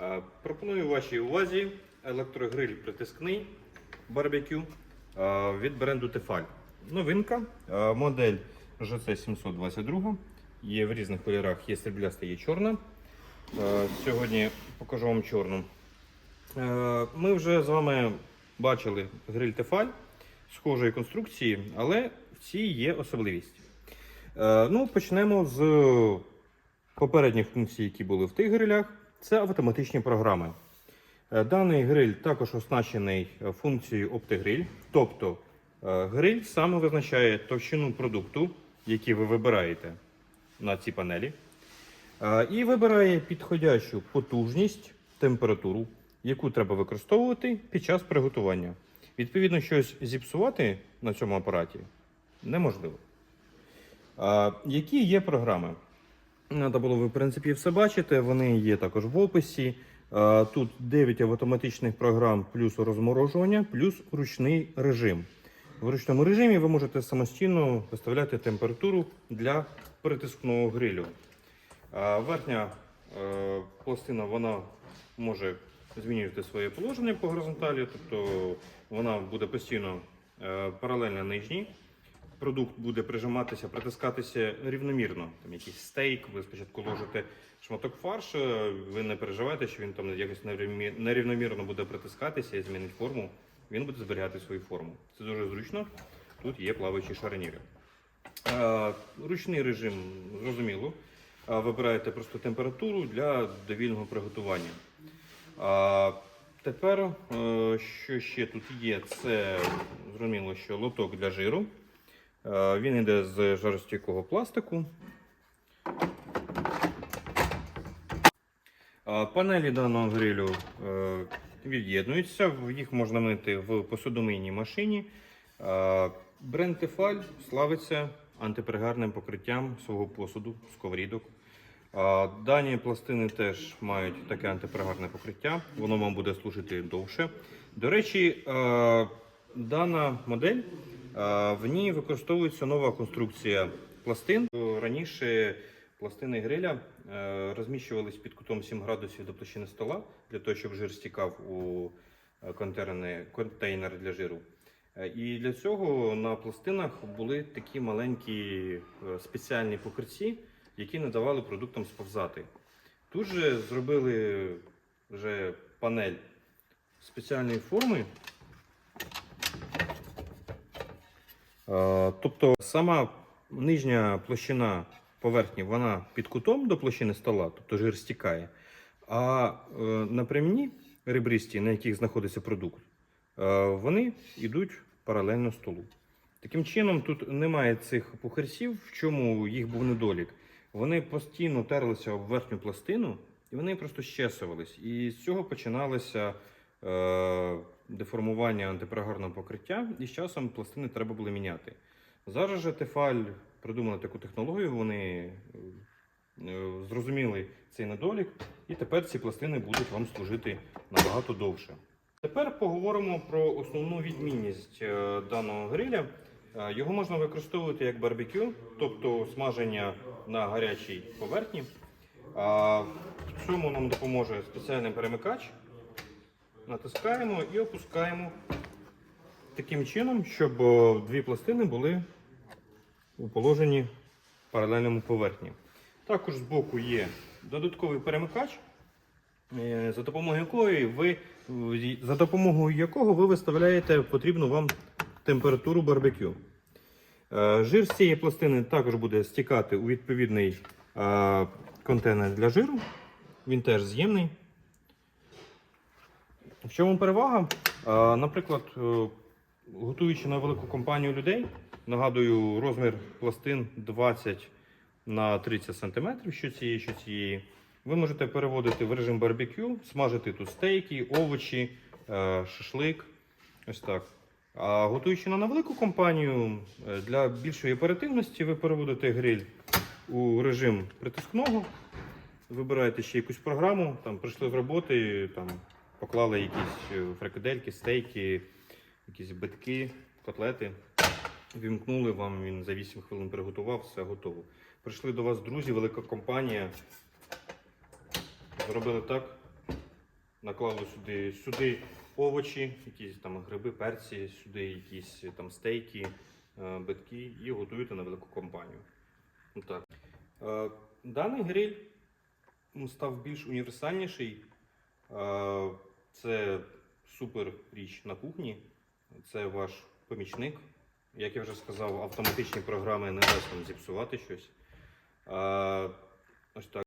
Е, Пропоную вашій увазі електрогриль притискний барбекю е, від бренду Tefal. Новинка, е, модель GC722. Є в різних кольорах, є срібляста, є чорна. Сьогодні покажу вам чорну. Ми вже з вами бачили гриль Tefal схожої конструкції, але в цій є особливість. Ну, почнемо з попередніх функцій, які були в тих грилях. Це автоматичні програми. Е, Даний гриль також оснащений е, функцією OptiGrill, тобто е, гриль саме визначає товщину продукту, який ви вибираєте на цій панелі, і вибирає підходящу потужність, температуру, яку треба використовувати під час приготування. Відповідно, щось зіпсувати на цьому апараті неможливо. Які є програми? Треба було ви, в принципі, все бачити. Вони є також в описі. Тут 9 автоматичних програм, плюс розморожування, плюс ручний режим. В ручному режимі ви можете самостійно виставляти температуру для притискного грилю. Верхня е, пластина вона може змінювати своє положення по горизонталі, тобто вона буде постійно е, паралельно нижній продукт буде прижиматися, притискатися рівномірно. Там якийсь стейк, ви спочатку ложите шматок фаршу, ви не переживаєте, що він там якось нерівномірно буде притискатися і змінить форму. Він буде зберігати свою форму. Це дуже зручно. Тут є плаваючі шарніри. Е, Ручний режим зрозуміло. Е, Вибираєте просто температуру для довільного приготування. Тепер, е, що ще тут є, це зрозуміло, що лоток для жиру. Е, Він йде з жаростійкого пластику. Е, Панелі даного грилю е, від'єднуються, їх можна мити в посудомийній машині. Бренд Tefal славиться антипригарним покриттям свого посуду, сковорідок. Дані пластини теж мають таке антипригарне покриття, воно вам буде служити довше. До речі, дана модель в ній використовується нова конструкція пластин. Раніше пластини гриля е, розміщувались під кутом 7 градусів до площини стола для того, щоб жир стікав у е, контейнер для жиру. Е, І для цього на пластинах були такі маленькі спеціальні покриті, які не давали продуктам сповзати. Тут же зробили вже панель спеціальної форми. Тобто сама нижня площина поверхні вона під кутом до площини стола, тобто жир стікає. А е, напрямні ребристі, на яких знаходиться продукт, е, вони йдуть паралельно столу. Таким чином, тут немає цих пухарців, в чому їх був недолік. Вони постійно терлися об верхню пластину, і вони просто щесувались. І з цього починалося е, деформування антипригарного покриття, і з часом пластини треба було міняти. Зараз же Тефаль придумали таку технологію, вони е, зрозуміли цей недолік, і тепер ці пластини будуть вам служити набагато довше. Тепер поговоримо про основну відмінність е, даного гриля. Е, Його можна використовувати як барбекю, тобто смаження на гарячій поверхні. В цьому нам допоможе спеціальний перемикач. Натискаємо і опускаємо таким чином, щоб е, дві пластини були у положенні паралельному поверхні. Також збоку є додатковий перемикач, е, за допомогою ви, за допомогою якого ви виставляєте потрібну вам температуру барбекю. Е, Жир з цієї пластини також буде стікати у відповідний е, контейнер для жиру. Він теж з'ємний. В чому перевага? Наприклад, е, готуючи на велику компанію людей, нагадую, розмір пластин 20 на 30 см, що цієї, що цієї. Ви можете переводити в режим барбекю, смажити тут стейки, овочі, е, шашлик. Ось так. А готуючи на невелику компанію, е, для більшої оперативності ви переводите гриль у режим притискного. Вибираєте ще якусь програму, там прийшли з роботи, там поклали якісь е, фрикадельки, стейки, якісь битки, котлети. Вімкнули вам, він за 8 хвилин приготував, все готово. Прийшли до вас друзі, велика компанія. Зробили так, наклали сюди, сюди овочі, якісь там гриби, перці, сюди якісь там стейки, е, битки і готуєте на велику компанію. Отак. Е, Даний гриль став більш універсальніший. Це супер річ на кухні. Це ваш помічник. Як я вже сказав, автоматичні програми не дасть вам зіпсувати щось. А, Ось так.